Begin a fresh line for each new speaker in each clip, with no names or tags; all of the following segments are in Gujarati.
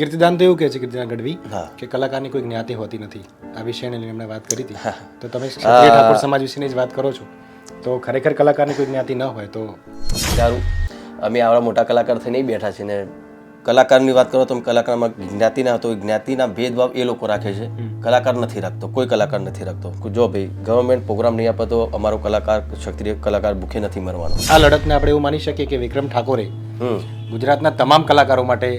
કીર્તિદાન તો એવું કહે છે કીર્તિદાન ગઢવી. કે કલાકારની કોઈ જ્ઞાતિ હોતી નથી. આ વિષયને લઈને એમણે વાત કરી હતી. તો તમે ક્ષત્રિય ઠાકોર સમાજ વિશેની જ વાત કરો છો. તો ખરેખર કલાકારની કોઈ જ્ઞાતિ ન હોય તો?
સારું. અમે આવડા મોટા કલાકાર થઈને નહીં બેઠા છીએ ને કલાકારની વાત કરો તો કલાકારમાં જ્ઞાતિના હતો જ્ઞાતિના ભેદભાવ એ લોકો રાખે છે. કલાકાર નથી રાખતો કોઈ કલાકાર નથી રાખતો. જો ભાઈ ગવર્મેન્ટ પ્રોગ્રામ નહીં આપે તો અમારો કલાકાર ક્ષત્રિય કલાકાર ભૂખે નથી મરવાનો.
આ લડતને આપણે એવું માની શકીએ કે વિક્રમ ઠાકોરે ગુજરાતના તમામ કલાકારો માટે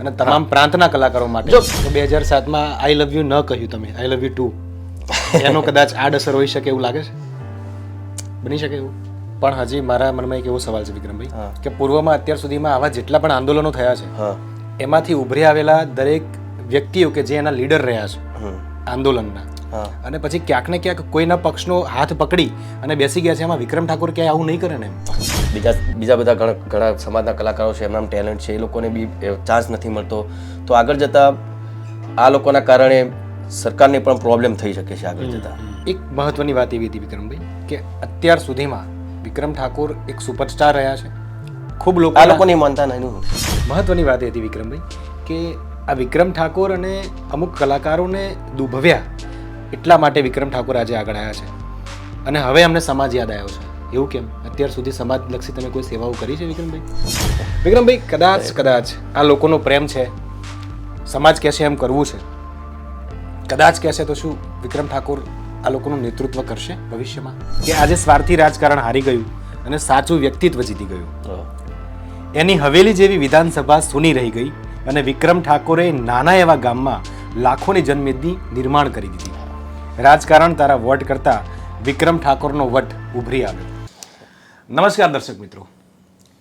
અને તમામ પ્રાંતના કલાકારો માટે. તો બે હજાર સાતમાં આઈ લવ યુ ન કહ્યું તમે. આઈ લવ યુ ટુ એનો કદાચ આડઅસર હોઈ શકે એવું લાગે છે? બની શકે એવું? પણ હજી મારા મનમાં એક એવો સવાલ છે વિક્રમભાઈ કે પૂર્વમાં અત્યાર સુધીમાં આવા જેટલા પણ આંદોલનો થયા છે એમાંથી ઉભરી આવેલા દરેક વ્યક્તિઓ કે જે એના લીડર રહ્યા છે આંદોલનના અને પછી ક્યાંક ને ક્યાંક કોઈના પક્ષનો હાથ પકડી અને બેસી ગયા છે એમાં વિક્રમ ઠાકોર ક્યાંય આવું નહીં કરે ને
બીજા બીજા બધા ઘણા ઘણા સમાજના કલાકારો છે એમના ટેલેન્ટ છે એ લોકોને બી ચાન્સ નથી મળતો. તો આગળ જતાં આ લોકોના કારણે સરકારને પણ પ્રોબ્લેમ થઈ શકે છે આગળ જતાં.
એક મહત્વની વાત એવી હતી વિક્રમભાઈ કે અત્યાર સુધીમાં વિક્રમ ઠાકોર એક સુપરસ્ટાર રહ્યા છે. ખૂબ લોકો
આ લોકોને માનતા નહીં
મહત્વની વાત એ હતી વિક્રમભાઈ કે આ વિક્રમ ઠાકોર અને અમુક કલાકારોને દુભવ્યા એટલા માટે વિક્રમ ઠાકોર આજે આગળ આવ્યા છે. અને હવે અમને સમાજ યાદ આવ્યો છે. એવું કેમ? અત્યાર સુધી સમાજલક્ષી તમે કોઈ સેવાઓ કરી છે વિક્રમભાઈ? વિક્રમભાઈ કદાચ કદાચ આ લોકોનો પ્રેમ છે. સમાજ કહેશે એમ કરવું છે. કદાચ કહેશે તો શું વિક્રમ ઠાકોર આ લોકોનું નેતૃત્વ કરશે ભવિષ્યમાં? કે આજે સ્વાર્થી રાજકારણ હારી ગયું અને સાચું વ્યક્તિત્વ જીતી ગયું? એની હવેલી જેવી વિધાનસભા સુની રહી ગઈ અને વિક્રમ ઠાકોરે નાના એવા ગામમાં લાખોની જનમેદની નિર્માણ કરી દીધી. રાજકારણ તારા વટ કરતા વિક્રમ ઠાકોરનો વટ ઉભરી આવ્યો. નમસ્કાર દર્શક મિત્રો.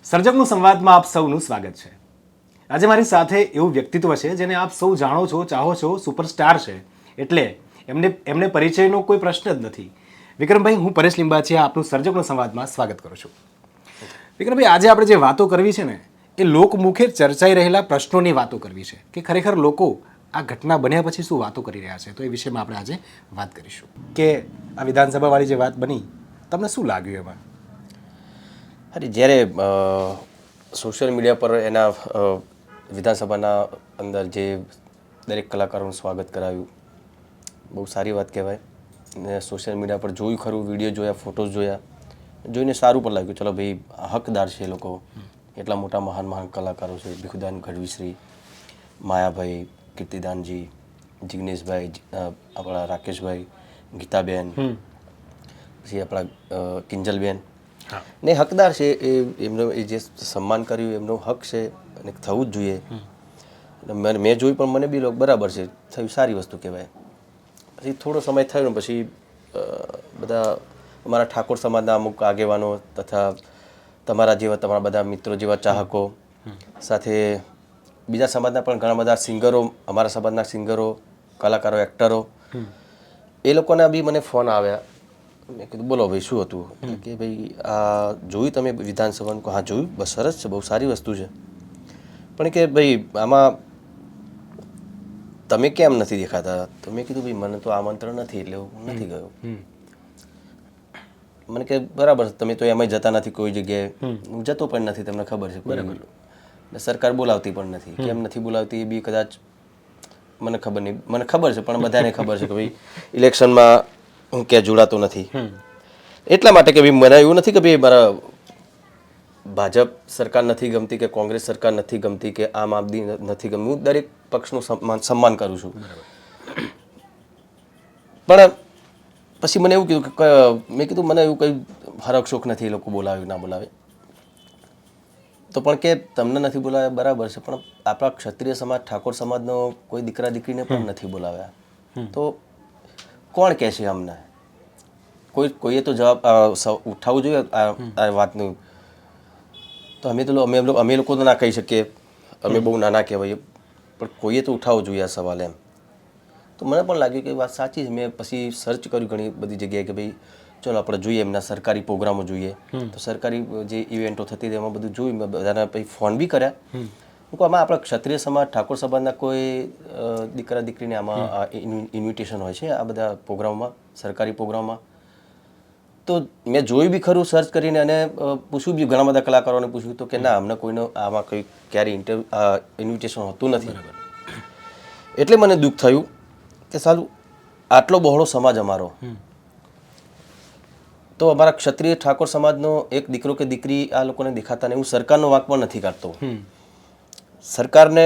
સર્જકનું સંવાદમાં આપ સૌનું સ્વાગત છે. આજે મારી સાથે એવું વ્યક્તિત્વ છે જેને આપ સૌ જાણો છો, ચાહો છો, સુપરસ્ટાર છે. એટલે એમને એમને પરિચયનો કોઈ પ્રશ્ન જ નથી. વિક્રમભાઈ, હું પરેશ લિંબાચિયા આપનું સર્જકનો સંવાદમાં સ્વાગત કરું છું. વિક્રમભાઈ, આજે આપણે જે વાતો કરવી છે ને, એ લોકમુખે ચર્ચાઈ રહેલા પ્રશ્નોની વાતો કરવી છે કે ખરેખર લોકો આ ઘટના બન્યા પછી શું વાતો કરી રહ્યા છે? તો એ વિષયમાં આપણે આજે વાત કરીશું. કે આ વિધાનસભાવાળી જે વાત બની તમને શું લાગ્યું એમાં?
અરે જ્યારે સોશિયલ મીડિયા પર એના વિધાનસભાના અંદર જે દરેક કલાકારોનું સ્વાગત કરાવ્યું બહુ સારી વાત કહેવાય. ને સોશિયલ મીડિયા પર જોયું ખરું વીડિયો જોયા ફોટોઝ જોયા. જોઈને સારું પણ લાગ્યું. ચલો ભાઈ હકદાર છે એ લોકો. એટલા મોટા મહાન મહાન કલાકારો છે. ભીખુદાન ગઢવીશ્રી માયાભાઈ કીર્તિદાનજી જિગ્નેશભાઈ આપણા રાકેશભાઈ ગીતાબેન પછી આપણા કિંજલબેન. ને હકદાર છે એ એમનો એ જે સન્માન કર્યું એમનો હક છે અને થવું જ જોઈએ. મેં મને મેં જોયું પણ મને બી લોક બરાબર છે થયું સારી વસ્તુ કહેવાય. પછી થોડો સમય થયો ને પછી બધા અમારા ઠાકોર સમાજના અમુક આગેવાનો તથા તમારા જેવા તમારા બધા મિત્રો જેવા ચાહકો સાથે બીજા સમાજના પણ ઘણા બધા સિંગરો અમારા સમાજના સિંગરો કલાકારો એક્ટરો એ લોકોના બી મને ફોન આવ્યા. મેં કીધું બોલો ભાઈ શું હતું? કે ભાઈ આ જોયું તમે વિધાનસભાનું? હા જોયું. બસ સરસ છે બહુ સારી વસ્તુ છે. પણ કે ભાઈ આમાં તમે કેમ નથી દેખાતા? તો મેં કીધું ભાઈ મને તો આમંત્રણ નથી એટલે હું નથી ગયો. મને કે બરાબર તમે તો એમાં જતા નથી કોઈ જગ્યાએ. હું જતો પણ નથી તમને ખબર છે બરાબર. ને સરકાર બોલાવતી પણ નથી. કેમ નથી બોલાવતી એ બી કદાચ મને ખબર નહીં. મને ખબર છે પણ બધાને ખબર છે કે ભાઈ ઇલેક્શનમાં હું ક્યાં જોડાતો નથી. એટલા માટે કે ભાઈ મને એવું નથી કે ભાઈ મારા ભાજપ સરકાર નથી ગમતી કે કોંગ્રેસ સરકાર નથી ગમતી કે આમ આદમી નથી ગમતી. હું દરેક પક્ષનું સન્માન સન્માન કરું છું. પણ પછી મને એવું કીધું કે મેં કીધું મને એવું કંઈ હરક શોખ નથી એ લોકો બોલાવે ના બોલાવે. તો પણ કે તમને નથી બોલાવ્યા બરાબર છે. પણ આપણા ક્ષત્રિય સમાજ ઠાકોર સમાજનો કોઈ દીકરા દીકરીને પણ નથી બોલાવ્યા. તો કોણ કહે છે અમને કોઈ કોઈએ તો જવાબ ઉઠાવવું જોઈએ આ આ વાતનું. તો અમે તો અમે અમે લોકો તો ના કહી શકીએ. અમે બહુ નાના કહેવાય પણ કોઈએ તો ઉઠાવવો જોઈએ આ સવાલ એમ. તો મને પણ લાગ્યું કે વાત સાચી છે. મેં પછી સર્ચ કર્યું ઘણી બધી જગ્યાએ કે ભાઈ ચલો આપણે જોઈએ એમના સરકારી પ્રોગ્રામો જોઈએ. તો સરકારી જે ઇવેન્ટો થતી તેમાં બધું જોયું. મેં બધાને પછી ફોન બી કર્યા. હું કહું આમાં આપણા ક્ષત્રિય સમાજ ઠાકોર સમાજના કોઈ દીકરા દીકરીને આમાં ઇન્વિટેશન હોય છે આ બધા પ્રોગ્રામમાં સરકારી પ્રોગ્રામમાં. તો મેં જોયું બી ખરું સર્ચ કરીને અને પૂછ્યું બી ઘણા બધા કલાકારોને પૂછ્યું તો કે ના અમને કોઈનો આમાં કોઈ ક્યારે ઇન્ટર ઇન્વિટેશન હોતું નથી. એટલે મને દુઃખ થયું કે સારું આટલો બહોળો સમાજ અમારો તો અમારા ક્ષત્રિય ઠાકોર સમાજનો એક દીકરો કે દીકરી આ લોકોને દેખાતા નહીં. હું સરકારનો વાંક પણ નથી કાઢતો. સરકારને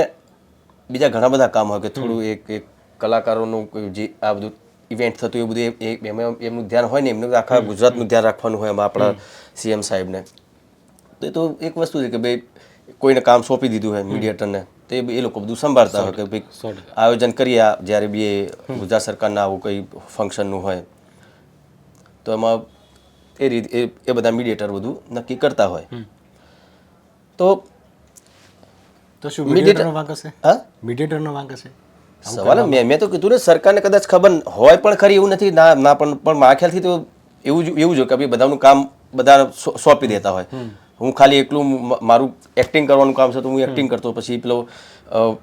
બીજા ઘણા બધા કામ હોય કે થોડું એક એક કલાકારોનું જે આ બધું ઇવેન્ટ થતું એ બધું એમાં એમનું ધ્યાન હોય ને એમનું આખા ગુજરાતનું ધ્યાન રાખવાનું હોય એમાં આપણા સીએમ સાહેબને. તો એ તો એક વસ્તુ છે કે ભાઈ કોઈને કામ સોંપી દીધું હોય મીડિયેટરને તો એ લોકો બધું સંભાળતા હોય કે ભાઈ આયોજન કરીએ આ જ્યારે બી એ ગુજરાત સરકારના આવું કંઈ ફંક્શનનું હોય. તો એમાં એ રીતે એ એ બધા મીડિયેટર બધું નક્કી કરતા હોય. તો
તો શું મીડિયેટરનો વાંક હશે?
હા?
મીડિયેટરનો વાંક હશે?
સવાલ મેં મેં તો કીધું ને સરકારને કદાચ ખબર હોય પણ ખરી એવું નથી ના ના પણ પણ મારા ખ્યાલથી તો એવું એવું જો કે ભાઈ બધાનું કામ બધા સોંપી દેતા હોય. હું ખાલી એકલું મારું એક્ટિંગ કરવાનું કામ છે તો હું એક્ટિંગ કરતો. પછી પેલો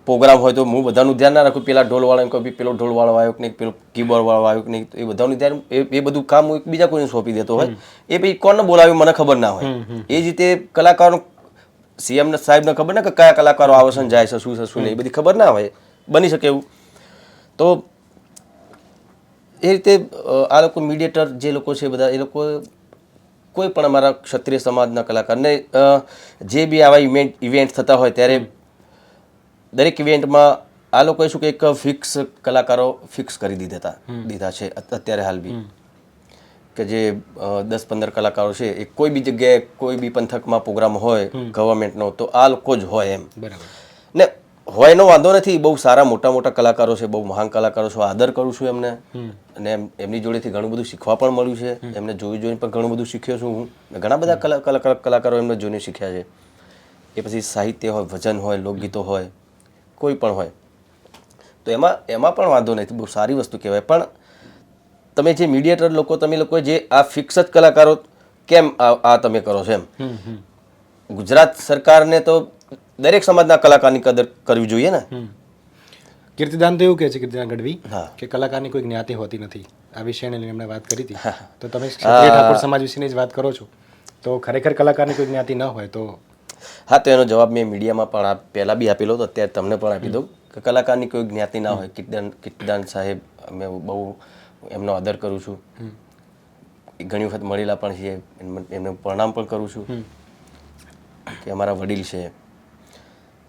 પ્રોગ્રામ હોય તો હું બધાનું ધ્યાન ના રાખું. પેલા ઢોલવાળા એમ કોઈ પેલો ઢોલવાળો આવ્યો કે નહીં પેલો કીબોર્ડ વાળો આવ્યો કે નહીં એ બધાનું ધ્યાન એ બધું કામ હું એક બીજા કોઈને સોંપી દેતો હોય. એ પછી કોને બોલાવ્યું મને ખબર ના હોય. એ જ રીતે કલાકારો સીએમ સાહેબને ખબર ના કે કયા કલાકારો આવે છે ને જાય છે શું છે શું નહીં એ બધી ખબર ના હોય. બની શકે એવું. તો એ રીતે આ લોકો મીડિયેટર જે લોકો છે બધા એ લોકો કોઈ પણ અમારા ક્ષત્રિય સમાજના કલાકારને જે બી આવા ઇવેન્ટ ઇવેન્ટ થતા હોય ત્યારે દરેક ઇવેન્ટમાં આ લોકોએ શું કે એક ફિક્સ કલાકારો ફિક્સ કરી દીધા હતા દીધા છે અત્યારે હાલ બી. કે જે દસ પંદર કલાકારો છે એ કોઈ બી જગ્યાએ કોઈ બી પંથકમાં પ્રોગ્રામ હોય ગવર્મેન્ટનો તો આ લોકો જ હોય એમ.
બરાબર.
ને હોય એનો વાંધો નથી. બહુ સારા મોટા મોટા કલાકારો છે બહુ મહાન કલાકારો છે. આદર કરું છું એમને. અને એમ- એમની જોડેથી ઘણું બધું શીખવા પણ મળ્યું છે. એમને જોઈ જોઈને પણ ઘણું બધું શીખ્યો છું હું. ઘણા બધા કલા કલાકાર કલાકારો એમને જોઈને શીખ્યા છે. એ પછી સાહિત્ય હોય ભજન હોય લોકગીતો હોય કોઈ પણ હોય. તો એમાં એમાં પણ વાંધો નથી. બહુ સારી વસ્તુ કહેવાય. પણ તમે જે મીડિયેટર લોકો તમે લોકો જે આ ફિક્સ જ કલાકારો કેમ આ તમે કરો છો એમ? ગુજરાત સરકારને તો દરેક સમાજના કલાકારની કદર કરવી જોઈએ ને?
કીર્તિદાન તો એવું કહે છે કીર્તિદાન ગઢવી. કે કલાકારની કોઈ જ્ઞાતિ હોતી નથી. આ વિષયને લઈને એમણે વાત કરી હતી. તો તમે ઠાકોર સમાજ વિશેની જ વાત કરો છો. તો ખરેખર કલાકારની કોઈ જ્ઞાતિ ન હોય તો?
હા તો એનો જવાબ મેં મીડિયામાં પણ પહેલાં બી આપેલો હતો અત્યારે તમને પણ આપી દઉં. કે કલાકારની કોઈ જ્ઞાતિ ના હોય કીર્તિદાન કીર્તિદાન સાહેબ અમે બહુ એમનો આદર કરું છું. ઘણી વખત મળેલા પણ છીએ એમને પ્રણામ પણ કરું છું. કે અમારા વડીલ છે.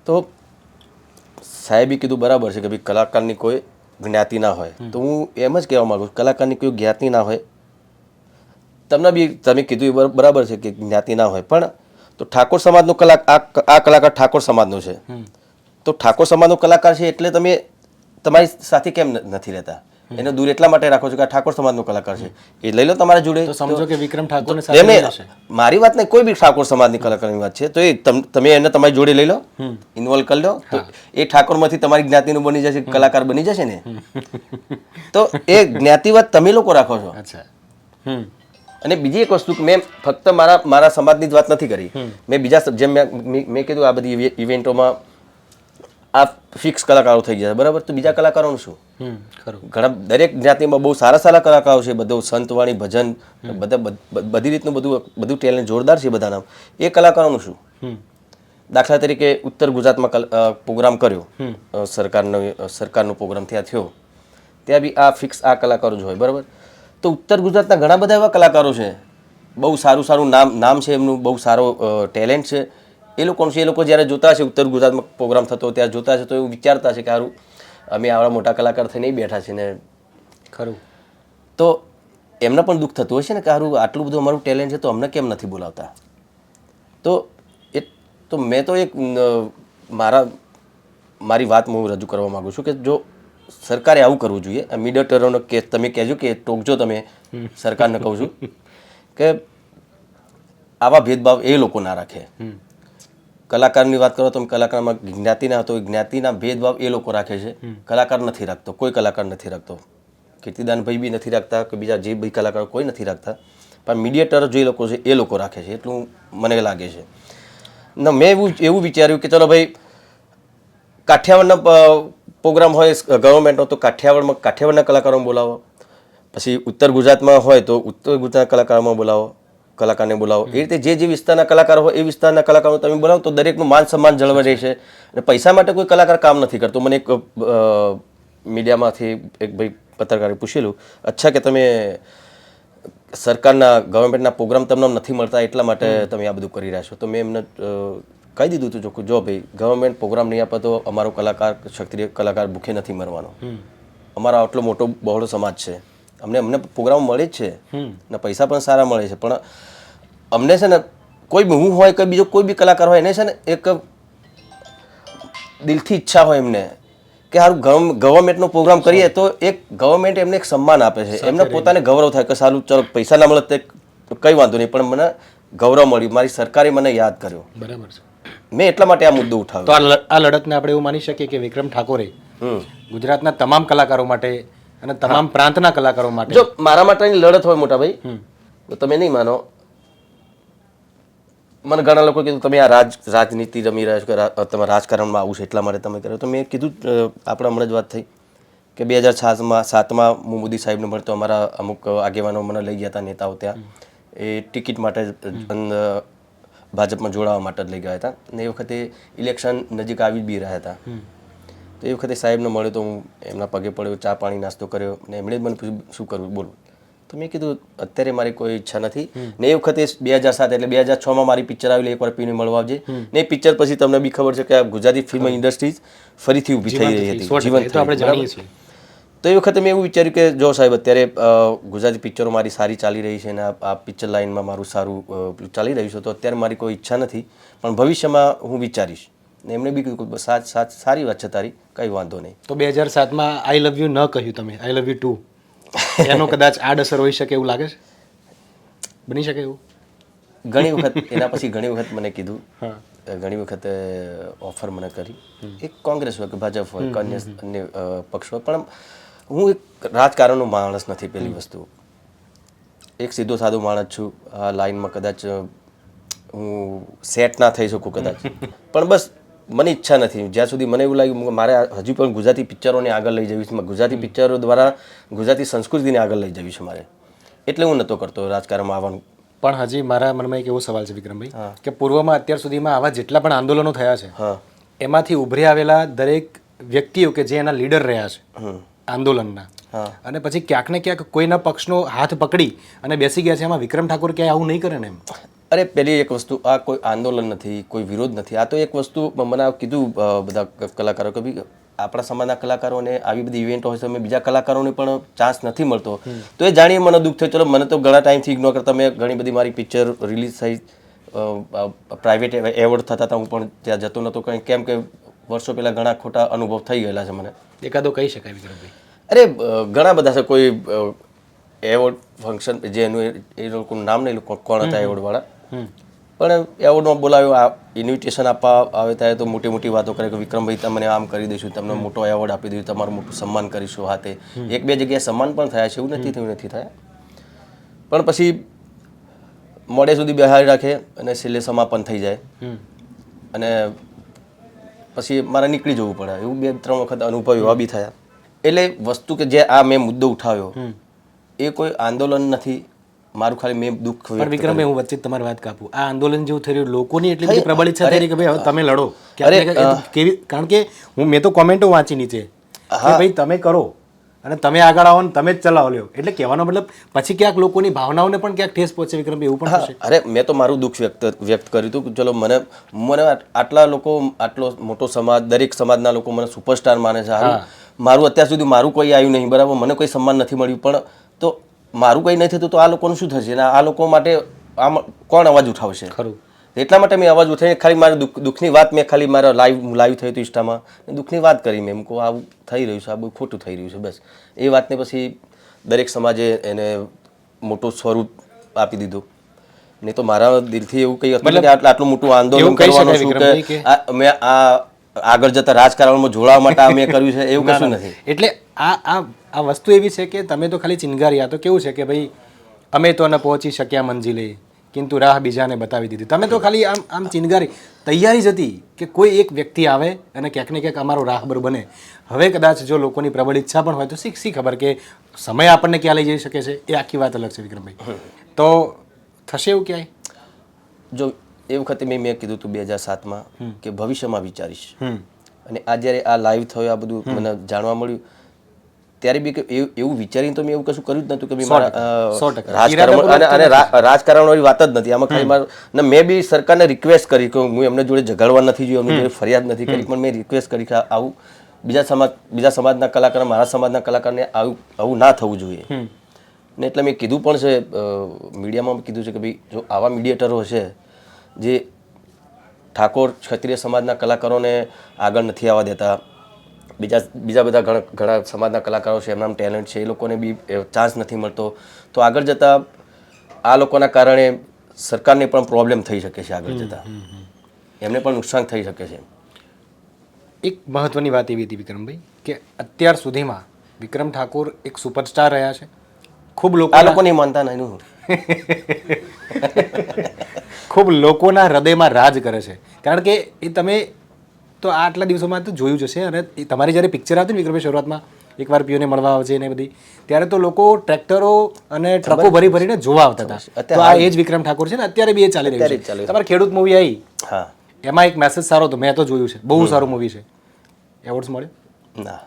તો સાહેબે કીધું બરાબર છે કે ભાઈ કલાકારની કોઈ જ્ઞાતિ ના હોય. તો હું એમ જ કહેવા માગું છું કલાકારની કોઈ જ્ઞાતિ ના હોય. તમને બી તમે કીધું એ બરાબર છે કે જ્ઞાતિ ના હોય. પણ તો ઠાકોર સમાજનો કલા આ આ કલાકાર ઠાકોર સમાજનો છે. તો ઠાકોર સમાજનો કલાકાર છે એટલે તમે તમારી સાથે કેમ નથી રહેતા? એને દૂર એટલા માટે રાખો છો કે આ ઠાકોર સમાજનો કલાકાર છે. એ લઈ લો તમારા જોડે.
તો સમજો કે વિક્રમ ઠાકોરને સાથે
એમને મારી વાત નહીં કોઈ બી ઠાકોર સમાજની કલાકારની વાત છે તો એ તમ- એને તમારી જોડે લઈ લો. ઇન્વોલ્વ કરી લો. તો એ ઠાકોરમાંથી તમારી જ્ઞાતિનું બની જશે કલાકાર બની જશે ને? તો એ જ્ઞાતિવાદ તમે લોકો રાખો છો.
અચ્છા. હમ.
અને બીજી એક વસ્તુ મેં ફક્ત મારા મારા સમાજની જ વાત નથી કરી. મેં બીજા જેમ મેં કીધું આ બધી ઇવેન્ટોમાં આ ફિક્સ કલાકારો થઈ ગયા બરાબર? તો બીજા કલાકારોનું શું?
ખરું.
ઘણા દરેક જ્ઞાતિમાં બહુ સારા સારા કલાકારો છે. બધું સંતવાણી ભજન બધા બધ- રીતનું બધું બધું ટેલેન્ટ જોરદાર છે બધાના. એ કલાકારોનું શું? દાખલા તરીકે ઉત્તર ગુજરાતમાં પ્રોગ્રામ કર્યો. સરકારનો સરકારનો પ્રોગ્રામ ત્યાં થયો. ત્યાં બી આ ફિક્સ આ કલાકારો જ હોય. બરાબર? તો ઉત્તર ગુજરાતના ઘણા બધા એવા કલાકારો છે. બહુ સારું સારું નામ નામ છે એમનું. બહુ સારો ટેલેન્ટ છે. એ લોકોનું છે એ લોકો જ્યારે જોતા હશે ઉત્તર ગુજરાતમાં પ્રોગ્રામ થતો ત્યારે જોતા હશે તો એવું વિચારતા છે કે સારું અમે આવડા મોટા કલાકાર થઈને બેઠા છે ને.
ખરું.
તો એમને પણ દુઃખ થતું હશે ને કે સારું આટલું બધું અમારું ટેલેન્ટ છે તો અમને કેમ નથી બોલાવતા? તો એ તો મેં તો એક મારા મારી વાત હું રજૂ કરવા માગું છું કે જો સરકારે આવું કરવું જોઈએ આ મીડિયેટરોનો કેસ તમે કહેજો કે ટોકજો તમે સરકારને કહું છું કે આવા ભેદભાવ એ લોકો ના રાખે. કલાકારની વાત કરો તો કલાકારમાં જ્ઞાતિના હતો જ્ઞાતિના ભેદભાવ એ લોકો રાખે છે. કલાકાર નથી રાખતો કોઈ કલાકાર નથી રાખતો. કીર્તિદાનભાઈ બી નથી રાખતા કે બીજા જે બી કલાકારો કોઈ નથી રાખતા. પણ મીડિયેટર જે લોકો છે એ લોકો રાખે છે એટલું મને લાગે છે. ન મેં એવું એવું વિચાર્યું કે ચલો ભાઈ કાઠિયાવાડના પ્રોગ્રામ હોય ગવર્મેન્ટનો તો કાઠિયાવાડમાં કાઠિયાવાડના કલાકારોને બોલાવો. પછી ઉત્તર ગુજરાતમાં હોય તો ઉત્તર ગુજરાતના કલાકારોમાં બોલાવો. કલાકારને બોલાવો. એ રીતે જે જે વિસ્તારના કલાકારો હોય એ વિસ્તારના કલાકારો તમે બોલાવો તો દરેકનું માન સન્માન જળવાઈ રહેશે. અને પૈસા માટે કોઈ કલાકાર કામ નથી કરતો. મને એક મીડિયામાંથી એક ભાઈ પત્રકારે પૂછેલું અચ્છા કે તમે સરકારના ગવર્મેન્ટના પ્રોગ્રામ તમને નથી મળતા એટલા માટે તમે આ બધું કરી રહ્યા છો? તો મેં એમને કહી દીધું હતું ચોખ્ખું જો ભાઈ ગવર્મેન્ટ પ્રોગ્રામ નહીં આપે તો અમારો કલાકાર ક્ષત્રિય કલાકાર ભૂખે નથી મરવાનો. અમારો આટલો મોટો બહોળો સમાજ છે. અમને અમને પ્રોગ્રામ મળે જ છે. ને પૈસા પણ સારા મળે છે. પણ અમને છે ને કોઈ બી હું હોય કે બીજો કોઈ બી કલાકાર હોય એને છે ને એક દિલથી ઈચ્છા હોય એમને કે સારું ગવર્મેન્ટનો પ્રોગ્રામ કરીએ તો એક ગવર્મેન્ટ એમને એક સન્માન આપે છે. એમને પોતાને ગૌરવ થાય કે સારું ચલો પૈસા ના મળે તે કંઈ વાંધો નહીં પણ મને ગૌરવ મળ્યું. મારી સરકારે મને યાદ કર્યો.
બરાબર છે.
મેં એટલા માટે આ મુદ્દો
તો
ઉઠાવ્યો
આ લ- આ લડતને આપણે એવું માની શકીએ કે વિક્રમ ઠાકોરે ગુજરાતના તમામ કલાકારો માટે અને તમામ પ્રાંતના કલાકારો માટે.
જો મારા માટેની લડત હોય મોટા ભાઈ તો તમે નહીં માનો. મને ઘણા લોકો કીધું તમે આ રાજ રાજનીતિ રમી રહ્યા છો કે તમે રાજકારણમાં આવું છે એટલા માટે તમે કર્યો. તો મેં કીધું આપણે હમણાં જ વાત થઈ કે બે હજાર સાતમાં સાતમાં હું મોદી સાહેબને મળતો અમારા અમુક આગેવાનો મને લઈ ગયા હતા નેતાઓ ત્યાં. એ ટિકિટ માટે ભાજપમાં જોડાવા માટે જ લઈ ગયા હતા. ને એ વખતે ઇલેક્શન નજીક આવી જ બી રહ્યા હતા. તો એ વખતે સાહેબને મળ્યો તો હું એમના પગે પડ્યો ચા પાણી નાસ્તો કર્યો ને એમણે જ મને પૂછ્યું શું કરવું? બોલું. તો મેં કીધું અત્યારે મારી કોઈ ઈચ્છા નથી. ને એ વખતે બે હજાર સાત એટલે બે હજાર છમાં મારી પિક્ચર આવેલી એકવાર પીને મળવા આવજે. ને એ પિક્ચર પછી તમને બી ખબર છે કે આ ગુજરાતી ફિલ્મ ઇન્ડસ્ટ્રીઝ ફરીથી ઊભી થઈ રહી હતી
એ તો જાણીએ છીએ.
તો એ વખતે મેં એવું વિચાર્યું કે જો સાહેબ અત્યારે ગુજરાતી પિક્ચરો મારી સારી ચાલી રહી છે અને આ- આ પિક્ચર લાઇનમાં મારું સારું ચાલી રહ્યું છે તો અત્યારે મારી કોઈ ઈચ્છા નથી. પણ ભવિષ્યમાં હું વિચારીશ. ને એમણે બી કીધું સારી વાત છે તારી કંઈ વાંધો નહીં.
તો બે હજાર સાતમાં આઈ લવ યુ ન કહ્યું તમે આઈ લવ યુ ટુ એનો કદાચ આડઅસર હોઈ શકે એવું લાગે છે? બની શકે એવું?
ઘણી વખત એના પછી ઘણી વખત મને કીધું ઘણી વખત ઓફર મને કરી. એક કોંગ્રેસ હોય કે ભાજપ હોય કે અન્ય અન્ય પક્ષ હોય પણ હું એક રાજકારણનો માણસ નથી પેલી વસ્તુ. એક સીધો સાધો માણસ છું આ લાઈનમાં કદાચ હું સેટ ના થઈ શકું કદાચ. પણ બસ મને ઈચ્છા નથી. જ્યાં સુધી મને એવું લાગ્યું મારે હજી હજુ પણ ગુજરાતી પિક્ચરોને આગળ લઈ જવી છે. ગુજરાતી પિક્ચરો દ્વારા ગુજરાતી સંસ્કૃતિને આગળ લઈ જવી છે મારે. એટલે હું નહોતો કરતો રાજકારણમાં આવવાનું.
પણ હજી મારા મનમાં એક એવો સવાલ છે વિક્રમભાઈ કે પૂર્વમાં અત્યાર સુધીમાં આવા જેટલા પણ આંદોલનો થયા છે એમાંથી ઉભરી આવેલા દરેક વ્યક્તિઓ કે જે એના લીડર રહ્યા છે આંદોલનના અને પછી ક્યાંક ને ક્યાંક કોઈના પક્ષનો હાથ પકડી અને બેસી ગયા છે એમાં વિક્રમ ઠાકોર ક્યાંય આવું નહીં કરે ને એમ?
અરે પેલી એક વસ્તુ આ કોઈ આંદોલન નથી કોઈ વિરોધ નથી. આ તો એક વસ્તુ મને કીધું બધા કલાકારો કે ભાઈ આપણા સમાજના કલાકારોને આવી બધી ઇવેન્ટો હોય છે અમે બીજા કલાકારોને પણ ચાન્સ નથી મળતો. તો એ જાણીએ મને દુઃખ થયું. ચલો મને તો ઘણા ટાઈમથી ઇગ્નોર કરતા મેં ઘણી બધી મારી પિક્ચર રિલીઝ થઈ પ્રાઇવેટ એવોર્ડ થતા હતા હું પણ ત્યાં જતો નહોતો કંઈ કેમ કે વર્ષો પહેલાં ઘણા ખોટા અનુભવ થઈ ગયેલા છે મને.
એકાદો કહી શકાય વિક્રમભાઈ
અરે ઘણા બધા છે. કોઈ એવોર્ડ ફંક્શન જે એનું એ- લોકોનું નામ નહીં કોણ હતા એવોર્ડ પણ એવોર્ડમાં બોલાવ્યો આ ઇન્વિટેશન આપવા આવે ત્યારે તો મોટી મોટી વાતો કરે કે વિક્રમભાઈ તમને આમ કરી દઈશું તમને મોટો એવોર્ડ આપી દઈશું તમારું મોટું સન્માન કરીશું હાથે. એક બે જગ્યાએ સન્માન પણ થયા છે એવું નથી થયું નથી થયા. પણ પછી મોડે સુધી બેહાડી રાખે અને છેલ્લે સમાપન થઈ જાય. અને પછી મારે નીકળી જવું પડે એવું બે ત્રણ વખત અનુભવ એવા બી થયા. એટલે વસ્તુ કે જે આ મેં મુદ્દો ઉઠાવ્યો એ કોઈ આંદોલન નથી મારું ખાલી મેં દુઃખ
પણ વિક્રમભાઈ હું વચ્ચે તમારી વાત કાપું. આ આંદોલન જેવું થઈ રહ્યું લોકોની એટલી બધી પ્રબળ ઈચ્છા થઈ કે ભાઈ હવે તમે લડો. તો કેવી કારણ કે હું મેં તો કોમેન્ટો વાંચી નીચે કે ભાઈ તમે કરો અને તમે આગળ આવો ને તમે જ ચલાવો લ્યો. એટલે કહેવાનો મતલબ પછી ક્યાંક લોકોની ભાવનાઓને પણ ક્યાંક ઠેસ પહોંચે વિક્રમ એવું પણ થશે.
અરે મેં તો મારું દુઃખ વ્યક્ત વ્યક્ત કર્યું હતું ચલો મને મને આટલા લોકો આટલો મોટો સમાજ દરેક સમાજના લોકો મને સુપરસ્ટાર માને છે. મારું અત્યાર સુધી મારું કોઈ આવ્યું નહીં બરાબર? મને કોઈ સન્માન નથી મળ્યું. પણ તો મારું કંઈ નહીં થતું તો આ લોકોનું શું થશે? આ લોકો માટે આમ કોણ અવાજ ઉઠાવશે?
ખરું.
એટલા માટે મેં અવાજ ઉઠાવી ખાલી મારા દુઃખ દુઃખની વાત મેં ખાલી મારા લાઈવ લાઈવ થયું હતું ઇન્સ્ટામાં. દુઃખની વાત કરી મેં. એમ કહું આવું થઈ રહ્યું છે આ બહુ ખોટું થઈ રહ્યું છે બસ. એ વાતને પછી દરેક સમાજે એને મોટું સ્વરૂપ આપી દીધું. નહીં તો મારા દિલથી એવું કંઈ હતું કે આટલું મોટું આંદોલન કરવાનું શું કે મેં આ આગળ જતા રાજકારણમાં જોડાવા માટે અમે કર્યું છે એવું કશું નથી.
એટલે આ આ આ વસ્તુ એવી છે કે તમે તો ખાલી ચિનગારી આ તો કેવું છે કે ભાઈ અમે તો ન પહોંચી શક્યા મંજિલે કિંતુ રાહ બીજાને બતાવી દીધી. તમે તો ખાલી આમ આમ ચિનગારી તૈયારી જ હતી કે કોઈ એક વ્યક્તિ આવે અને ક્યાંક ને ક્યાંક અમારો રાહબર બને. હવે કદાચ જો લોકોની પ્રબળ ઈચ્છા પણ હોય તો શીખ શી ખબર કે સમય આપણને ક્યાં લઈ જઈ શકે છે? એ આખી વાત અલગ છે વિક્રમભાઈ. તો થશે એવું ક્યાંય?
જો એ વખતે મેં મેં કીધું હતું બે હજાર સાતમાં કે ભવિષ્યમાં વિચારીશ. અને આ જ્યારે આ લાઈવ થયું આ બધું મને જાણવા મળ્યું ત્યારે બી એવું વિચારીને તો મેં એવું કશું કર્યું જ નહોતું કે. રાજકારણ અને રાજકારણવાળી વાત જ નથી. આમાં ખાલી મારું મેં બી સરકારને રિક્વેસ્ટ કરી કે હું એમને જોડે ઝઘડવા નથી જોયું એમની જોડે ફરિયાદ નથી કરી પણ મેં રિક્વેસ્ટ કરી કે આવું બીજા સમાજ બીજા સમાજના કલાકાર મારા સમાજના કલાકારને આવું આવું ના થવું જોઈએ. ને એટલે મેં કીધું પણ છે મીડિયામાં કીધું છે કે ભાઈ જો આવા મીડિયેટરો છે જે ઠાકોર ક્ષત્રિય સમાજના કલાકારોને આગળ નથી આવવા દેતા બીજા બીજા બધા ઘણા ઘણા સમાજના કલાકારો છે એમના ટેલેન્ટ છે એ લોકોને બી ચાન્સ નથી મળતો. તો આગળ જતાં આ લોકોના કારણે સરકારને પણ પ્રોબ્લેમ થઈ શકે છે આગળ જતાં. એમને પણ નુકસાન થઈ શકે છે.
એક મહત્વની વાત એવી હતી વિક્રમભાઈ કે અત્યાર સુધીમાં વિક્રમ ઠાકોર એક સુપરસ્ટાર રહ્યા છે. ખૂબ લોકો
આ લોકો નહીં માનતા નહીં
ખૂબ લોકોના હૃદયમાં રાજ કરે છે. કારણ કે એ તમે તો આટલા દિવસોમાં તો જોયું જ હશે અને તમારી જ્યારે પિક્ચર આવતી ને વિક્રમભાઈ શરૂઆતમાં એકવાર પીઓને મળવા આવશે ને એ બધી ત્યારે તો લોકો ટ્રેક્ટરો અને ટ્રકો ભરી ભરીને જોવા આવતા હતા. તો આ એ જ વિક્રમ ઠાકોર છે ને અત્યારે બી એ ચાલી રહ્યું છે. તમારે ખેડૂત મૂવી આવી?
હા.
એમાં એક મેસેજ સારો હતો મેં તો જોયું છે. બહુ સારું મૂવી છે. એવોર્ડ્સ મળ્યો?
ના.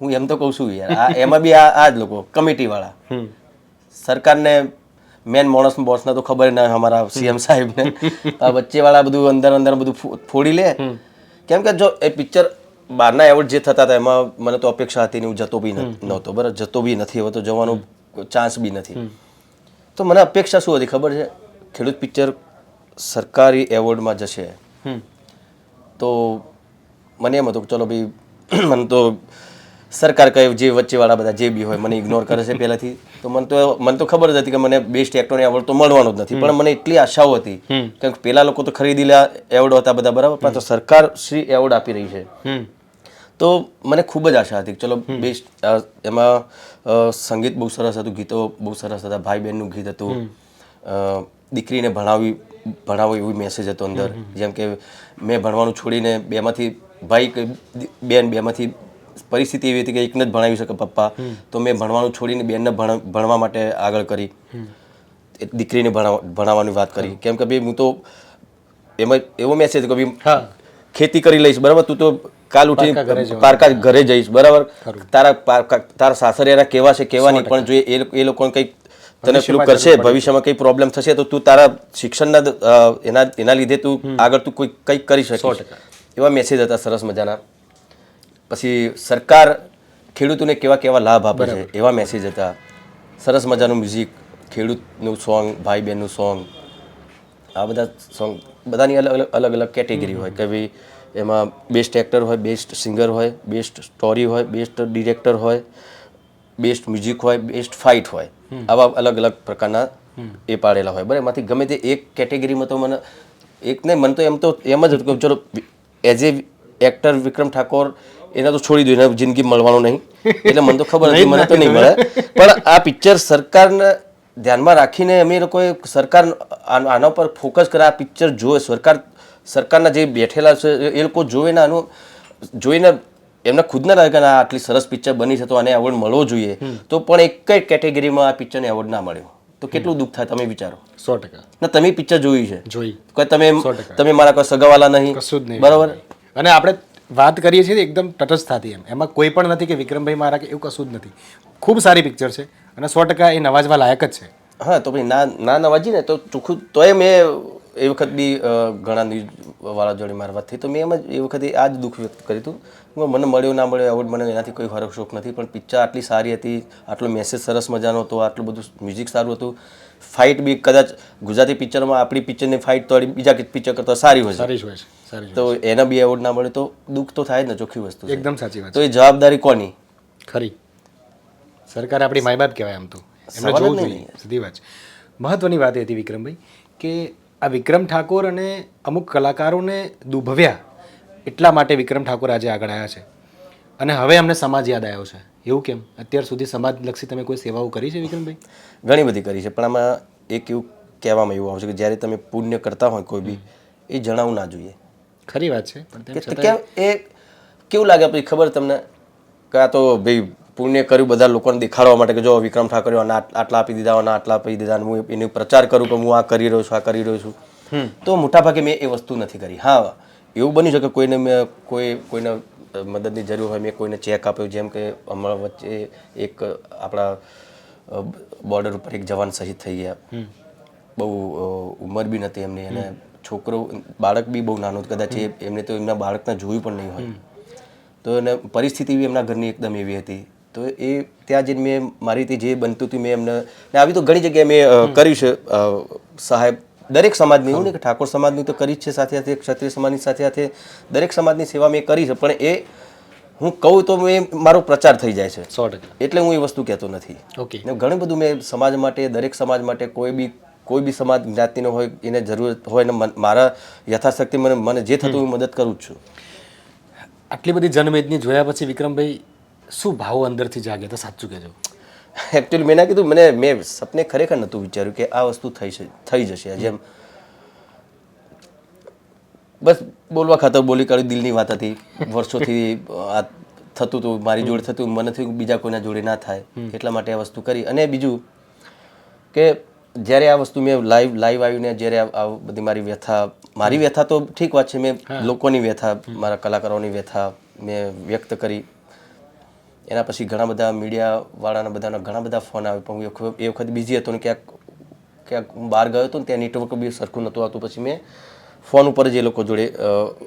હું એમ તો કહું છું યાર. એમાં બી આ આ જ લોકો કમિટીવાળા. સરકારને મેન માણસ બોસને તો ખબર ના હોય અમારા સીએમ સાહેબને. આ વચ્ચેવાળા બધું અંદર અંદર બધું ફોડી લે. કેમ કે જો એ પિક્ચર બહારના એવોર્ડ જે થતા હતા એમાં મને તો અપેક્ષા હતી ને હું જતો બી નહોતો. બરાબર જતો બી નથી હવે તો જવાનો ચાન્સ બી નથી. તો મને અપેક્ષા શું હતી ખબર છે? ખેડૂત પિક્ચર સરકારી એવોર્ડમાં જશે. તો મને એમ હતું કે ચલો ભાઈ મને તો સરકાર કહે જે વચ્ચેવાળા બધા જે બી હોય મને ઇગ્નોર કરે છે પહેલાથી. તો મને તો મને તો ખબર જ હતી કે મને બેસ્ટ એક્ટરને એવોર્ડ તો મળવાનો જ નથી. પણ મને એટલી આશાઓ હતી કે પેલા લોકો તો ખરીદેલા એવોર્ડ હતા બધા બરાબર? પણ તો સરકાર શ્રી એવોર્ડ આપી રહી છે. તો મને ખૂબ જ આશા હતી ચલો બેસ્ટ એમાં સંગીત બહુ સરસ હતું ગીતો બહુ સરસ હતા ભાઈ બહેનનું ગીત હતું. દીકરીને ભણાવી ભણાવો એવી મેસેજ હતો અંદર. જેમ કે મેં ભણવાનું છોડીને બેમાંથી ભાઈ બેન બેમાંથી પરિસ્થિતિ એવી હતી કે એકને જ ભણાવી શકે પપ્પા. તો મેં ભણવાનું છોડીને બેનને ભણ ભણવા માટે આગળ કરી. દીકરીને ભણાવ ભણાવવાની વાત કરી. કેમ કે ભાઈ હું તો એમાં એવો મેસેજ કે ભાઈ ખેતી કરી લઈશ બરાબર? તું તો કાલ ઉઠી પારકા ઘરે જઈશ બરાબર? તારા તારા સાસરિયાના કેવા છે કેવા નહીં પણ જો એ લોકો- એ લોકોને કંઈક તને પેલું કરશે ભવિષ્યમાં કંઈ પ્રોબ્લેમ થશે તો તું તારા શિક્ષણના એના એના લીધે તું આગળ તું કોઈ કંઈક કરી શકીશ. એવા મેસેજ હતા સરસ મજાના. પછી સરકાર ખેડૂતોને કેવા કેવા લાભ આપે છે એવા મેસેજ હતા. સરસ મજાનું મ્યુઝિક ખેડૂતનું સોંગ ભાઈ બહેનનું સોંગ આ બધા સોંગ બધાની અલગ અલગ અલગ અલગ કેટેગરી હોય. કે ભાઈ એમાં બેસ્ટ એક્ટર હોય બેસ્ટ સિંગર હોય બેસ્ટ સ્ટોરી હોય બેસ્ટ ડિરેક્ટર હોય બેસ્ટ મ્યુઝિક હોય બેસ્ટ ફાઇટ હોય. આવા અલગ અલગ પ્રકારના એ પાડેલા હોય. બરાબર? એમાંથી ગમે તે એક કેટેગરીમાં તો મને એક નહીં મને તો એમ તો એમ જ હતું કે ચલો as a actor Vikram Thakor એને તો છોડી દો એને જિંદગી મળવાનું નહીં. એટલે મને તો ખબર નથી મને તો નહીં મળે. પણ આ પિક્ચર સરકારને ધ્યાનમાં રાખીને અમે લોકોએ સરકાર આના પર ફોકસ કરે આ પિક્ચર જોવે. સરકાર સરકારના જે બેઠેલા છે એ લોકો જોવે ને આનું જોઈને એમને ખુદને લાગે કે આટલી સરસ પિક્ચર બની છે તો આને એવોર્ડ મળવો જોઈએ. તો પણ એક જ કેટેગરીમાં આ પિક્ચરને એવોર્ડ ના મળ્યો. તો કેટલું દુઃખ થાય તમે વિચારો.
સો ટકા.
ના તમે પિક્ચર જોયું છે.
જોઈ.
કોઈ તમે તમે મારા કોઈ સગાવાલા નહીં. બરાબર?
અને આપણે વાત કરીએ છીએ એકદમ તટસ્થતાથી એમ. એમાં કોઈ પણ નથી કે વિક્રમભાઈ મારા કે એવું કશું જ નથી. ખૂબ સારી પિક્ચર છે અને સો ટકા એ નવાજવા લાયક જ છે.
હા તો ભાઈ ના ના નવાજી ને તો ચોખ્ખું તોય મેં એ વખત બી ઘણા ન્યૂઝ વાળા જોડે મારી વાત થઈ. તો મેં એમ જ એ વખતે આ જ દુઃખ વ્યક્ત કર્યું હતું. મને મળ્યો ના મળ્યો એવોર્ડ મને એનાથી કોઈ ફરક શોખ નથી. પણ પિક્ચર આટલી સારી હતી આટલો મેસેજ સરસ મજાનો હતો આટલું બધું મ્યુઝિક સારું હતું. ફાઇટ બી કદાચ ગુજરાતી પિક્ચરમાં આપણી પિક્ચરની ફાઇટ તો બીજા પિક્ચર કરતાં સારી હોય છે.
સારી હોય છે.
તો એના બી એવોર્ડ ના મળે તો દુઃખ તો થાય જ ને ચોખ્ખી વસ્તુ
એકદમ સાચી વાત
તો એ જવાબદારી કોની?
ખરી. સરકાર આપણી માય બાપ કહેવાય આમ તો. એમને જોવું જોઈએ. સીધી વાત મહત્વની વાત એ હતી વિક્રમભાઈ કે આ વિક્રમ ઠાકોર અને અમુક કલાકારોને દુભવ્યા એટલા માટે વિક્રમ ઠાકોર આજે આગળ આવ્યા છે. અને હવે અમને સમાજ યાદ આવ્યો છે. એવું કેમ? અત્યાર સુધી સમાજલક્ષી તમે કોઈ સેવાઓ કરી છે વિક્રમભાઈ?
ઘણી બધી કરી છે પણ આમાં એક એવું કહેવામાં એવું આવશે કે જ્યારે તમે પુણ્ય કરતા હોય કોઈ બી એ જણાવવું ના જોઈએ.
ખરી વાત છે પણ
કેમ એ કેવું લાગે પછી ખબર તમને? કે આ તો ભાઈ પુણ્ય કર્યું બધા લોકોને દેખાડવા માટે કે જો વિક્રમ ઠાકોરે આટલા આપી દીધા આટલા આપી દીધા હું એનો પ્રચાર કરું કે હું આ કરી રહ્યો છું આ કરી રહ્યો છું. તો મોટાભાગે મેં એ વસ્તુ નથી કરી. હા એવું બની શકે કોઈને મેં કોઈ કોઈને મદદની જરૂર હોય મેં કોઈને ચેક આપ્યો જેમ કે હમણાં વચ્ચે એક આપણા બોર્ડર ઉપર એક જવાન શહીદ થઈ ગયા. બહુ ઉંમર બી નથી એમની અને છોકરો બાળક બી બહુ નાનું કદાચ એ- એમને તો એમના બાળકને જોયું પણ નહીં હોય. તો એને પરિસ્થિતિ બી એમના ઘરની એકદમ એવી હતી. તો એ ત્યાં જઈને મેં મારી રીતે જે બનતું હતું મેં એમને ને આવી તો ઘણી જગ્યાએ મેં કર્યું છે. સાહેબ સહાય દરેક સમાજની એવું ને કે ઠાકોર સમાજની તો કરી જ છે સાથે સાથે ક્ષત્રિય સમાજની સાથે સાથે દરેક સમાજની સેવા મેં કરી છે પણ એ હું કહું તો મેં મારો પ્રચાર થઈ જાય છે.
સો
એટલે હું એ વસ્તુ કહેતો નથી.
ઓકે.
ઘણું બધું મેં સમાજ માટે દરેક સમાજ માટે કોઈ બી કોઈ બી સમાજ જ્ઞાતિનો હોય એને જરૂરત હોય ને મારા યથાશક્તિ મને મને જે થતું હું મદદ કરું જ છું.
આટલી બધી જનમેદની જોયા પછી વિક્રમભાઈ શું ભાવ અંદરથી જાગે તો સાચું કહેજો.
એકચ્યુઅલી મેં ના કીધું મને મેં સપને ખરેખર નહોતું વિચાર્યું કે આ વસ્તુ થઈ થઈ જશે. જેમ બસ બોલવા ખાતર બોલી કાઢી દિલની વાત હતી. વર્ષોથી આ થતું હતું મારી જોડે થતું મને થયું બીજા કોઈના જોડે ના થાય એટલા માટે આ વસ્તુ કરી. અને બીજું કે જ્યારે આ વસ્તુ મેં લાઈવ લાઈવ આવીને જ્યારે આ બધી મારી વ્યથા મારી વ્યથા તો ઠીક વાત છે. મેં લોકોની વ્યથા મારા કલાકારોની વ્યથા મેં વ્યક્ત કરી. એના પછી ઘણા બધા મીડિયાવાળાના બધાના ઘણા બધા ફોન આવે પણ હું એ વખત- બિઝી હતો ને ક્યાંક ક્યાંક હું બહાર ગયો હતો ને ત્યાં નેટવર્ક બી સરખું નહોતું આવતું. પછી મેં ફોન ઉપર જ એ લોકો જોડે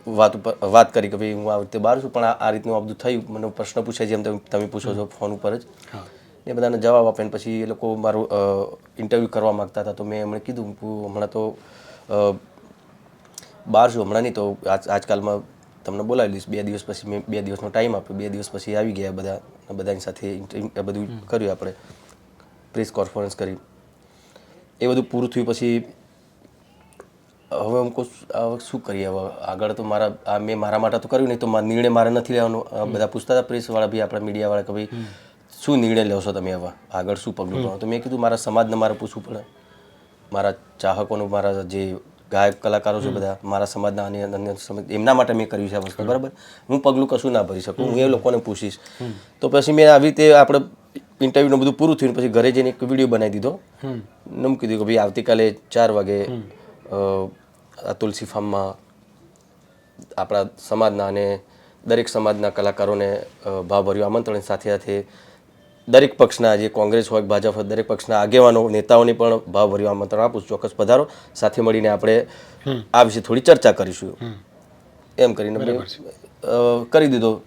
વાત ઉપર વાત કરી કે ભાઈ હું આ રીતે બહાર છું પણ આ રીતનું આ બધું થયું. મને પ્રશ્ન પૂછાય જેમ તમે તમે પૂછો છો ફોન ઉપર જ. એ બધાને જવાબ આપે ને પછી એ લોકો મારું ઇન્ટરવ્યૂ કરવા માગતા હતા. તો મેં એમણે કીધું હમણાં તો બહાર છું હમણાં નહીં તો આજ આજકાલમાં તમને બોલાવી લઈશ. બે દિવસ પછી મેં બે દિવસનો ટાઈમ આપ્યો. બે દિવસ પછી આવી ગયા બધા બધાની સાથે બધું કર્યું આપણે. પ્રેસ કોન્ફરન્સ કરી. એ બધું પૂરું થયું પછી હવે અમુક હવે શું કરીએ હવે? આગળ તો મારા આ મેં મારા માટે તો કર્યું નહીં તો નિર્ણય મારે નથી લેવાનો. બધા પૂછતા હતા પ્રેસવાળા બી આપણા મીડિયાવાળા કે ભાઈ શું નિર્ણય લેશો તમે હવે? આગળ શું પગલું તો મેં કીધું મારા સમાજને મારે પૂછવું પડે. મારા ચાહકોનું મારા જે ગાયક કલાકારો છે બધા મારા સમાજના અને અન્ય એમના માટે મેં કર્યું છે આ વસ્તુ બરાબર? હું પગલું કશું ના ભરી શકું હું એ લોકોને પૂછીશ. તો પછી મેં આવી રીતે આપણે ઇન્ટરવ્યૂનું બધું પૂરું થયું પછી ઘરે જઈને એક વીડિયો બનાવી દીધો. ને કીધું કે ભાઈ આવતીકાલે ચાર વાગે આ તુલસી ફાર્મમાં આપણા સમાજના અને દરેક સમાજના કલાકારોને ભાવભર્યું આમંત્રણ સાથે સાથે દરેક પક્ષના જે કોંગ્રેસ હોય ભાજપ હોય દરેક પક્ષના આગેવાનો નેતાઓને પણ ભાવભર્યું આમંત્રણ આપું છું. ચોક્કસ પધારો. સાથે મળીને આપણે આ વિશે થોડી ચર્ચા કરીશું. એમ કરીને કરી દીધો.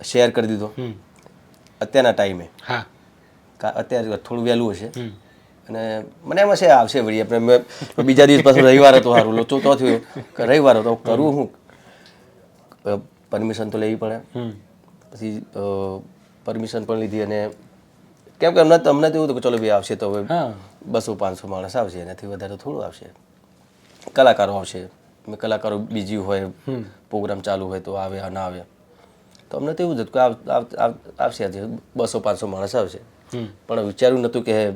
શેર કરી દીધો. અત્યારના ટાઈમે.
હા.
અત્યારે થોડું વહેલું હશે. અને મને એમાં છે આવશે વળી. આપણે બીજા દિવસ પાછું રવિવાર હતો સારું લોચો તો થયો. કે રવિવાર હતો કરવું હું. પરમિશન તો લેવી પડે. પછી પરમિશન પણ લીધી અને કેમ કે અમને તમને તો એવું હતું કે ચલો ભાઈ આવશે તો હવે બસો પાંચસો માણસ આવશે એનાથી વધારે થોડું આવશે. કલાકારો આવશે. મેં કલાકારો બીજી હોય પ્રોગ્રામ ચાલુ હોય તો આવે ના આવે. તો અમને તો એવું જ હતું કે આવ- આવ- આવ- આવશે આજે. બસો પાંચસો માણસ આવશે. પણ વિચાર્યું નહોતું કે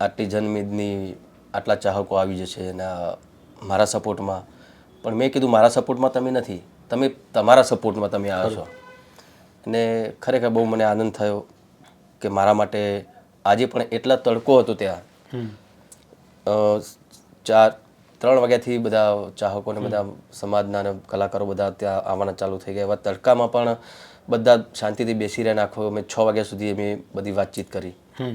આટલી જનમેદની આટલા ચાહકો આવી જશે અને મારા સપોર્ટમાં. પણ મેં કીધું મારા સપોર્ટમાં તમે નથી. તમે તમારા સપોર્ટમાં તમે આવો છો. અને ખરેખર બહુ મને આનંદ થયો કે મારા માટે આજે પણ એટલા તડકો હતો ત્યાં. ચાર ત્રણ વાગ્યાથી બધા ચાહકોને બધા સમાજના અને કલાકારો બધા ત્યાં આવવાના ચાલુ થઈ ગયા. એવા તડકામાં પણ બધા શાંતિથી બેસી રહ્યા નાખો અમે છ વાગ્યા સુધી અમે બધી વાતચીત કરી.
હમ.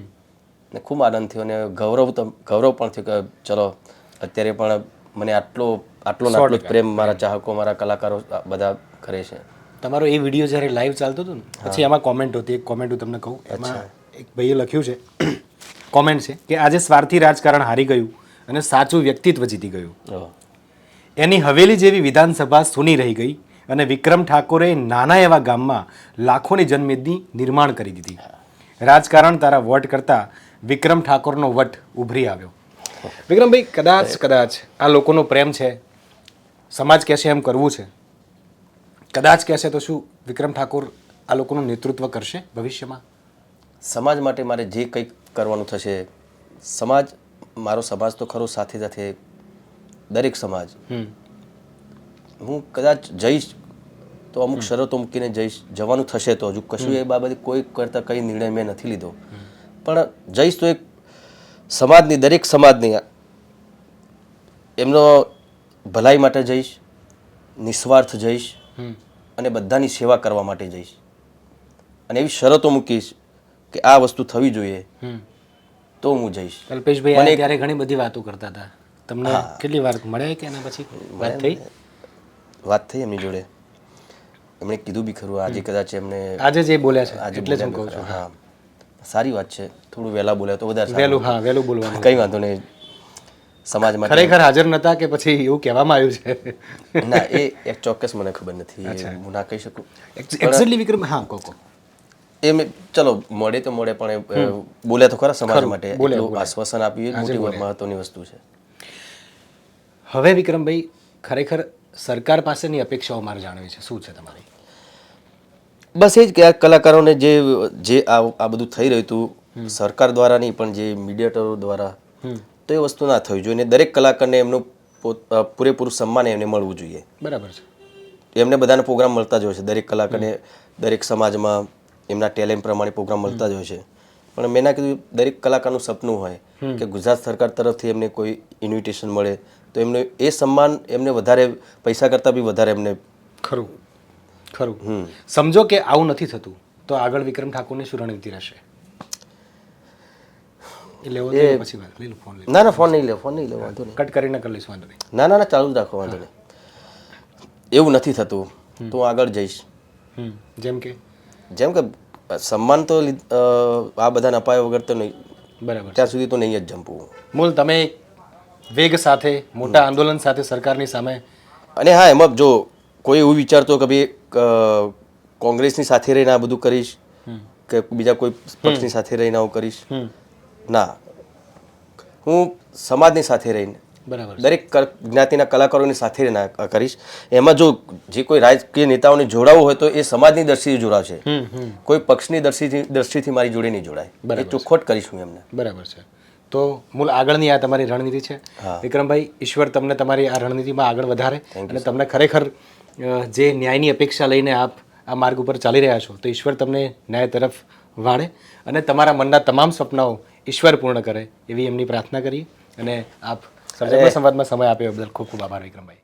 ને ખૂબ આનંદ થયો અને ગૌરવ તો ગૌરવ પણ થયું કે ચલો અત્યારે પણ મને આટલો આટલો આટલો જ પ્રેમ મારા ચાહકો મારા કલાકારો બધા કરે છે.
તમારો એ વીડિયો જ્યારે લાઈવ ચાલતો હતો ને પછી એમાં કોમેન્ટ હતી એક કોમેન્ટ હું તમને કહું. એમાં એક ભાઈએ લખ્યું છે કોમેન્ટ છે કે આજે સ્વાર્થી રાજકારણ હારી ગયું અને સાચું વ્યક્તિત્વ જીતી ગયું. એની હવેલી જેવી વિધાનસભા સુની રહી ગઈ અને વિક્રમ ઠાકોરે નાના એવા ગામમાં લાખોની જનમેદની નિર્માણ કરી દીધી. રાજકારણ તારા વટ કરતા વિક્રમ ઠાકોરનો વટ ઉભરી આવ્યો. વિક્રમભાઈ કદાચ કદાચ આ લોકોનો પ્રેમ છે. સમાજ કહેશે એમ કરવું છે. કદાચ કહેશે તો શું વિક્રમ ઠાકોર આ લોકોનું નેતૃત્વ કરશે ભવિષ્યમાં?
સમાજ માટે મારે જે કંઈક કરવાનું થશે સમાજ મારો સમાજ તો ખરો સાથે સાથે દરેક સમાજ. હું કદાચ જઈશ તો અમુક શરતો મૂકીને જઈશ જવાનું થશે તો. હજુ કશું એ બાબતે કોઈ કરતા કંઈ નિર્ણય મેં નથી લીધો. પણ જઈશ તો એક સમાજની દરેક સમાજની એમનો ભલાઈ માટે જઈશ નિસ્વાર્થ જઈશ. અને બધાની સેવા કરવા માટે જઈશ. અને એવી શરતો મૂકીશ કે આ વસ્તુ થવી જોઈએ તો હું જઈશ.
કલ્પેશભાઈ ત્યારે ઘણી બધી વાતો કરતા હતા. તમને કેટલી વાર મળ્યા કે એના પછી વાત થઈ?
વાત થઈ એમની જોડે. એમણે કીધું બી ખરું આજે કદાચ એમને
આજે જે બોલ્યા છે
આજે
એટલે જ હું કહું છું.
હા. સારી વાત છે થોડું વહેલા બોલ્યા તો વધારે
વહેલું હા વહેલું બોલવાનું.
કંઈ વાંધો નહીં. સમાજ માટે
ખરેખર હાજર નતા કે પછી એવું કહેવામાં આવ્યું છે?
ના એ એક ચોક્કસ મને ખબર નથી હું ના કહી શકું.
એક્ઝેક્ટલી વિક્રમ હા કહો કહો.
એ મેં ચલો મોડે તો મોડે પણ બોલે તો ખરા સમાજ માટે આશ્વાસન આપ્યું એ મોટી મહત્વની વસ્તુ છે.
હવે વિક્રમભાઈ ખરેખર સરકાર પાસેની અપેક્ષાઓ મારે જાણવી છે. શું છે તમારી?
બસ એ જ કે આ કલાકારોને જે જે આ આ બધું થઈ રહ્યું હતું સરકાર દ્વારા નહીં પણ જે મીડિયેટરો દ્વારા તો એ વસ્તુ ના થવી જોઈએ દરેક કલાકારને એમનું પૂરેપૂરું સન્માન એમને મળવું જોઈએ.
બરાબર છે.
એમને બધાને પ્રોગ્રામ મળતા જ હોય છે. દરેક કલાકારને દરેક સમાજમાં એમના ટેલેન્ટ પ્રમાણે પ્રોગ્રામ મળતા જ હોય છે. પણ મેં ના કીધું દરેક કલાકારનું સપનું હોય કે ગુજરાત સરકાર તરફથી એમને કોઈ ઇન્વિટેશન મળે તો એમને એ સન્માન એમને વધારે પૈસા કરતાં બી વધારે એમને
ખરું. ખરું. સમજો કે આવું નથી થતું તો આગળ વિક્રમ ઠાકોરની શું રણનીતિ રહેશે. એ પછી વાત. લઈ લો. ફોન
ના ના ફોન નહીં લે ફોન નહીં લે વાંધો નહીં.
કટ કરીને કરી લઈશું વાંધો નહીં.
ના ના ના ચાલુ જ રાખો વાંધો નહીં. એવું નથી થતું. તો આગળ જઈશ.
જેમ કે?
જેમ કે સન્માન તો આ બધાને અપાય વગર તો નહીં.
બરાબર.
ત્યાં સુધી તો નહીં જ જંપવું.
મૂળ તમે વેગ સાથે મોટા આંદોલન સાથે સરકારની સામે
અને હા એમાં જો કોઈ એવું વિચારતો કે ભાઈ કોંગ્રેસની સાથે રહીને આ બધું કરીશ કે બીજા કોઈ પક્ષની સાથે રહીને આવું કરીશ. ના. હું સમાજની સાથે રહીને
બરાબર
દરેક જ્ઞાતિના કલાકારોની સાથે કરીશ. એમાં જો જે કોઈ રાજકીય નેતાઓને જોડાવવું હોય તો એ સમાજની દ્રષ્ટિથી
હમ
કોઈ પક્ષની દ્રષ્ટિથી દ્રષ્ટિથી મારી જોડે નહીં જોડાય. એ ચોખ્ખોટ કરીશ હું એમને.
બરાબર છે. તો મૂળ આગળની આ તમારી રણનીતિ છે. વિક્રમભાઈ ઈશ્વર તમને તમારી આ રણનીતિમાં આગળ વધારે અને તમને ખરેખર જે ન્યાયની અપેક્ષા લઈને આપ આ માર્ગ ઉપર ચાલી રહ્યા છો તો ઈશ્વર તમને ન્યાય તરફ વાળે અને તમારા મનના તમામ સપનાઓ ઈશ્વર પૂર્ણ કરે એવી એમની પ્રાર્થના કરી અને આપ સર્જક સંવાદમાં સમય આપ્યો બદલ ખૂબ ખૂબ આભાર વિક્રમભાઈ.